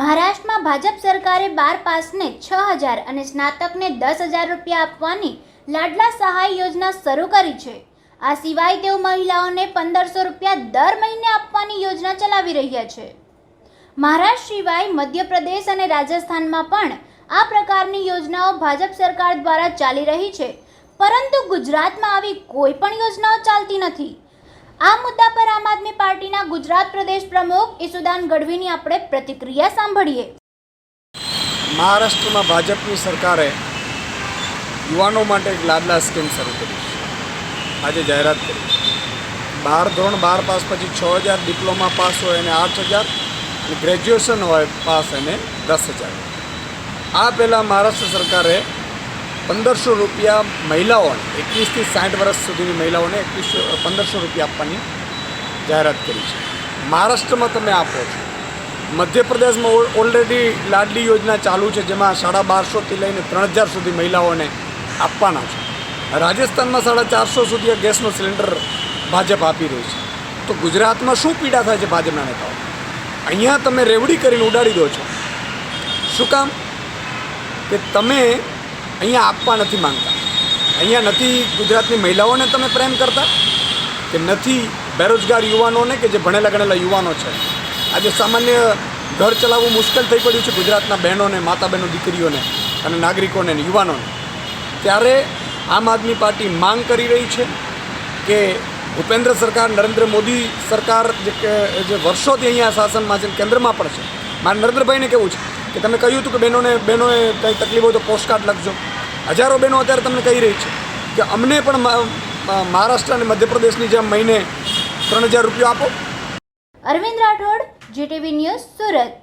મહારાષ્ટ્રમાં ભાજપ સરકારે બાર પાસને છ હજાર અને સ્નાતકને દસ હજાર રૂપિયા આપવાની લાડલા સહાય યોજના શરૂ કરી છે. આ સિવાય તેઓ મહિલાઓને પંદરસો રૂપિયા દર મહિને આપવાની યોજના ચલાવી રહ્યા છે. મહારાષ્ટ્ર સિવાય મધ્યપ્રદેશ અને રાજસ્થાનમાં પણ આ પ્રકારની યોજનાઓ ભાજપ સરકાર દ્વારા ચાલી રહી છે. પરંતુ ગુજરાતમાં આવી કોઈ પણ યોજનાઓ ચાલતી નથી. આ મુદ્દા પર આમ આદમી પાર્ટીના ગુજરાત પ્રદેશ પ્રમુખ ઈસુદાન ગઢવીની આપણે પ્રતિક્રિયા સાંભળીએ. મહારાષ્ટ્રમાં ભાજપની સરકારે યુવાનો માટે એક લાડલા સ્કીમ શરૂ કરી છે. આજે જાહેરાત કરી બાર ધોરણ બાર પાસ પછી છ હજાર ડિપ્લોમા પાસ હોય એને આઠ હજાર અને ગ્રેજ્યુએશન હોય પાસ એને દસ હજાર. આ પહેલાં મહારાષ્ટ્ર સરકારે પંદરસો રૂપિયા મહિલાઓને એકવીસથી સાઠ વર્ષ સુધીની મહિલાઓને એકવીસો પંદરસો રૂપિયા આપવાની જાહેરાત કરી છે. મહારાષ્ટ્રમાં તમે આપો છો. મધ્યપ્રદેશમાં ઓલરેડી લાડલી યોજના ચાલુ છે, જેમાં સાડા બારસોથી લઈને ત્રણ હજાર સુધી મહિલાઓને આપવાના છે. રાજસ્થાનમાં સાડા ચારસો સુધી ગેસનો સિલિન્ડર ભાજપ આપી રહી છે. તો ગુજરાતમાં શું પીડા થાય છે ભાજપના નેતાઓ? અહીંયા તમે રેવડી કરીને ઉડાડી દો છો. શું કામ? કે તમે અહીંયા આપવા નથી માંગતા. અહીંયા નથી ગુજરાતની મહિલાઓને તમે પ્રેમ કરતા? કે નથી બેરોજગાર યુવાનોને કે જે ભણેલા ગણેલા યુવાનો છે? આજે સામાન્ય ઘર ચલાવવું મુશ્કેલ થઈ પડ્યું છે ગુજરાતના બહેનોને માતા બહેનો દીકરીઓને અને નાગરિકોને યુવાનોને. ત્યારે આમ આદમી પાર્ટી માંગ કરી રહી છે કે ભૂપેન્દ્ર સરકાર, નરેન્દ્ર મોદી સરકાર જે કે, જે વર્ષોથી અહીંયા શાસનમાં છે કેન્દ્રમાં પણ છે. મારે નરેન્દ્રભાઈને કેવું છે કે તમે કહ્યું હતું કે બહેનોને, બહેનોએ કંઈ તકલીફ હોય તો પોસ્ટકાર્ડ લખજો. હજારો બહેનો અત્યારે તમને કહી રહી છે કે અમને પણ મહારાષ્ટ્ર અને મધ્યપ્રદેશની જેમ મહિને ત્રણ હજાર રૂપિયા આપો. Arvind Rathod GTV news Surat.